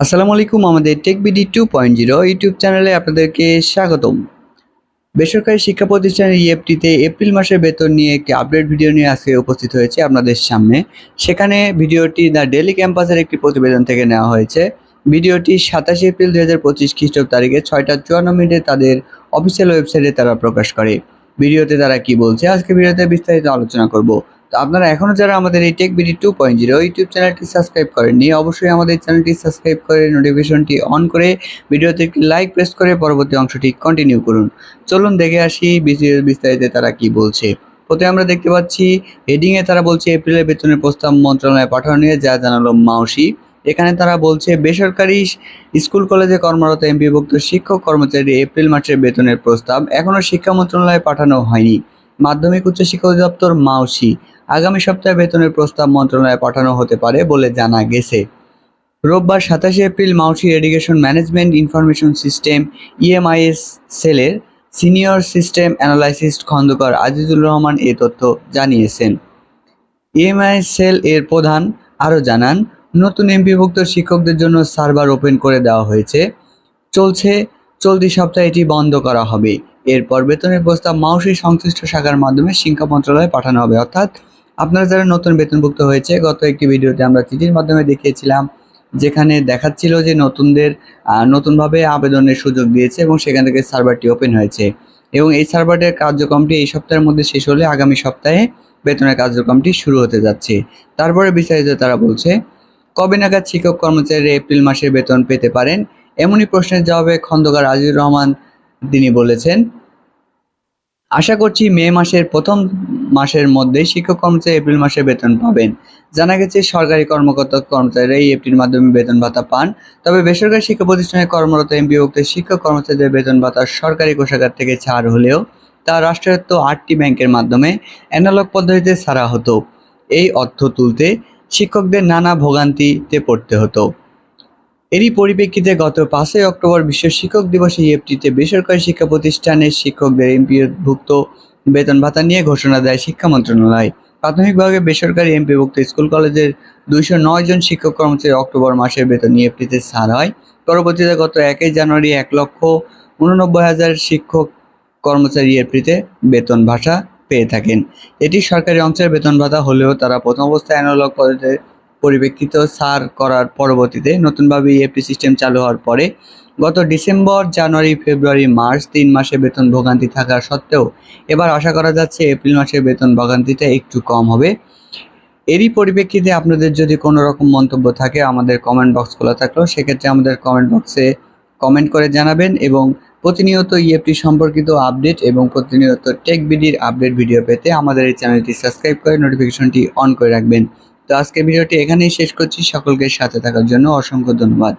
আসসালামু আলাইকুম, আমাদের tech BD two point zero YouTube চ্যানেলে আপনাদেরকে স্বাগতম। বেসরকারি শিক্ষা প্রতিষ্ঠানের ইএফটিতে এপ্রিল মাসের বেতন নিয়ে একটি আপডেট ভিডিও নিয়ে আজকে উপস্থিত হয়েছে আপনাদের সামনে। সেখানে ভিডিওটি দ্য ডেলি ক্যাম্পাসের একটি প্রতিবেদন থেকে নেওয়া হয়েছে। ভিডিওটি সাতাশে এপ্রিল দু হাজার পঁচিশ খ্রিস্টাব্দ তারিখে ছয়টা চুয়ান্ন মিনিটে তাদের অফিসিয়াল ওয়েবসাইটে তারা প্রকাশ করে। ভিডিওতে তারা কি বলছে, আজকে ভিডিওতে বিস্তারিত আলোচনা করব। আপনারা এখনও যারা আমাদের এই tech BD two point zero YouTube চ্যানেলটি সাবস্ক্রাইব করেননি, অবশ্যই আমাদের চ্যানেলটি সাবস্ক্রাইব করে নোটিফিকেশনটি অন করে ভিডিওতে একটি লাইক প্রেস করে পরবর্তী অংশটি কন্টিনিউ করুন। চলুন দেখে আসি বিস্তারিত তারা কি বলছে। প্রথমে আমরা দেখতে পাচ্ছি হেডিংয়ে তারা বলছে, এপ্রিলের বেতনের প্রস্তাব মন্ত্রণালয়ে পাঠানো নিয়ে যা জানালো মাউসি। এখানে তারা বলছে, বেসরকারি স্কুল, কলেজে কর্মরত এমপিভুক্ত শিক্ষক কর্মচারী এপ্রিল মাসের বেতনের প্রস্তাব এখনও শিক্ষা মন্ত্রণালয়ে পাঠানো হয়নি। মাধ্যমিক উচ্চ শিক্ষা অধিদপ্তর মাউসি আগামী সপ্তাহে বেতনের প্রস্তাব মন্ত্রণালয়ে পাঠানো হতে পারে বলে জানা গেছে। রোববার সাতাশে April Maushi education management information system, EMIS সেলের senior system analyst Khandakar Azizul Rahman এ তথ্য জানিয়েছেন। ইএমআইএস সেল এর প্রধান আরও জানান, নতুন এমপিভুক্ত শিক্ষকদের জন্য সার্ভার ওপেন করে দেওয়া হয়েছে। চলছে, চলতি সপ্তাহে এটি বন্ধ করা হবে। এরপর বেতনের প্রস্তাব মাউসি সংশ্লিষ্ট শাখার মাধ্যমে শিক্ষা মন্ত্রণালয়ে পাঠানো হবে। অর্থাৎ আপনারা যারা নতুন বেতনভুক্ত হয়েছে, গত একটি ভিডিওতে আমরা চিঠির মাধ্যমে দেখিয়েছিলাম, যেখানে দেখাচ্ছিল যে নতুনদের নতুনভাবে আবেদনের সুযোগ দিয়েছে এবং সেখান থেকে সার্ভারটি ওপেন হয়েছে। এবং এই সার্ভারের কার্যক্রমটি এই সপ্তাহের মধ্যে শেষ হলে আগামী সপ্তাহে বেতনের কার্যক্রমটি শুরু হতে যাচ্ছে। তারপরে বিস্তারিত তারা বলছে, কবে নাগাদ শিক্ষক কর্মচারীরা এপ্রিল মাসের বেতন পেতে পারেন? এমনই প্রশ্নের জবাবে খন্দকার আজিজুর রহমান তিনি বলেছেন, আশা করছি মে মাসের প্রথম মাসের মধ্যে শিক্ষক কর্মচারী এপ্রিল মাসে বেতন পাবেন। জানা গেছে, সরকারি কর্মকর্তা কর্মচারীরা এই এপ্রিল মাধ্যমে বেতন ভাতা পান। তবে বেসরকারি শিক্ষা প্রতিষ্ঠানে কর্মরত এমপিভুক্ত শিক্ষক কর্মচারীদের বেতন ভাতা সরকারি কোষাগার থেকে ছাড় হলেও তা রাষ্ট্রায়ত্ত আটটি ব্যাংকের মাধ্যমে অ্যানালগ পদ্ধতিতে ছাড়া হতো। এই অর্থ তুলতে শিক্ষকদের নানা ভোগান্তিতে পড়তে হতো। এরই পরিপ্রেক্ষিতে গত পাঁচই অক্টোবর বিশ্ব শিক্ষক দিবসে ইএফটিতে বেসরকারি শিক্ষা প্রতিষ্ঠানের শিক্ষকদের এমপিভুক্ত বেতন ভাতা নিয়ে ঘোষণা দেয় শিক্ষা মন্ত্রণালয়। প্রাথমিকভাবে বেসরকারি এমপিভুক্ত স্কুল কলেজের দুইশো নয় জন শিক্ষক কর্মচারী অক্টোবর মাসের বেতন ইএফটিতে ছাড় হয়। পরবর্তীতে গত একই জানুয়ারি এক লক্ষ উননব্বই হাজার শিক্ষক কর্মচারী ইএফটিতে বেতন ভাষা পেয়ে থাকেন। এটি সরকারি অংশের বেতন ভাতা হলেও তারা প্রথম অবস্থায় অ্যানালগ পদ্ধতিতে পরিপ্রেক্ষিত সার করার পরবর্তীতে নতুনভাবে ইএফটি সিস্টেম চালু হওয়ার পরে গত ডিসেম্বর, জানুয়ারি, ফেব্রুয়ারি, মার্চ তিন মাসে বেতন ভোগান্তি থাকা সত্ত্বেও এবার আশা করা যাচ্ছে এপ্রিল মাসের বেতন ভোগান্তিটা একটু কম হবে। এরই পরিপ্রেক্ষিতে আপনাদের যদি কোনো রকম মন্তব্য থাকে আমাদের কমেন্ট বক্স খোলা থাকলেও সেক্ষেত্রে আমাদের কমেন্ট বক্সে কমেন্ট করে জানাবেন এবং প্রতিনিয়ত ইএফটি সম্পর্কিত আপডেট এবং প্রতিনিয়ত টেক বিডির আপডেট ভিডিও পেতে আমাদের এই চ্যানেলটি সাবস্ক্রাইব করে নোটিফিকেশনটি অন করে রাখবেন। তো আজকে ভিডিওটি এখানেই শেষ করছি। সকলকে সাথে থাকার জন্য অসংখ্য ধন্যবাদ।